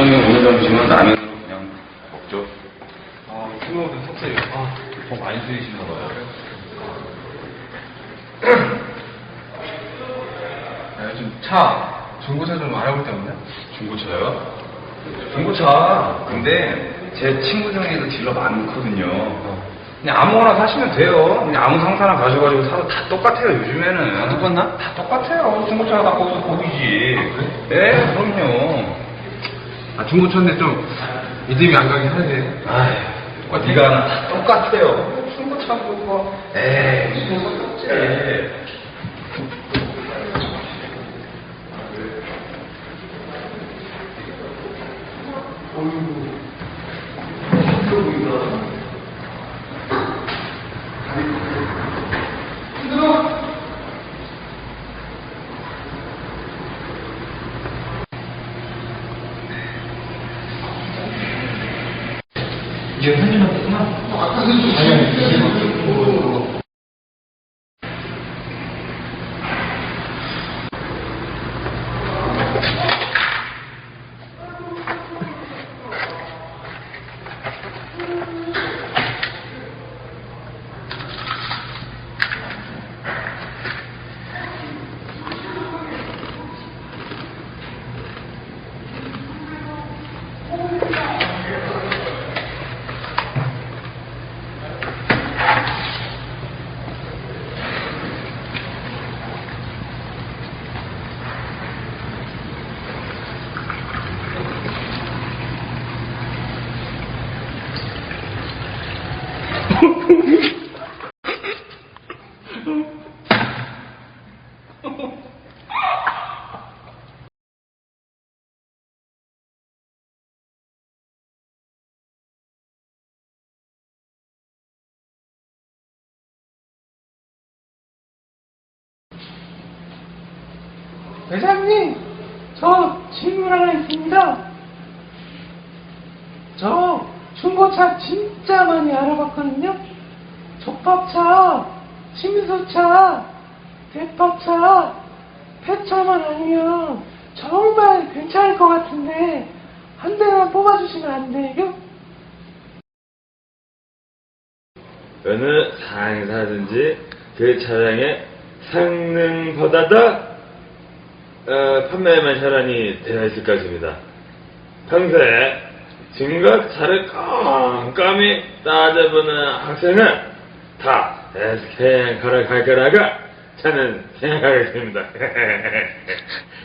부장님 오늘 점심은 라면으로 그냥 먹죠. 아, 생각보다 석세요. 아, 더 많이 쓰이시나 봐요. 야, 요즘 차, 중고차 좀 알아볼 데 없나? 중고차요? 중고차. 근데 제 친구 중에도 딜러 많거든요. 그냥 아무거나 사시면 돼요. 그냥 아무 상사나 가셔가지고 사도 다 똑같아요, 요즘에는. 다 똑같나? 다 똑같아요. 중고차가 다 거기서 거기지. 네, 그럼요. 아, 중고차인데 좀 믿음이 안 가긴 하네. 아휴, 다 똑같아요. 중고차고 뭐. 에이, 무슨 소리지. 이게 현진한테구나? 회장님, 저 질문 하나 있습니다. 저 중고차 진짜 많이 알아봤거든요. 족밥차, 침소차, 대파차, 폐차만 아니면 정말 괜찮을 것 같은데 한 대만 뽑아주시면 안 돼요? 어느 상사든지 그 차량의 성능보다도 어, 판매만 혈안이 되어 있을 것입니다. 평소에 중고차를 꼼꼼히 따져보는 학생은 다 SK에 걸어갈 거라고 저는 생각하겠습니다.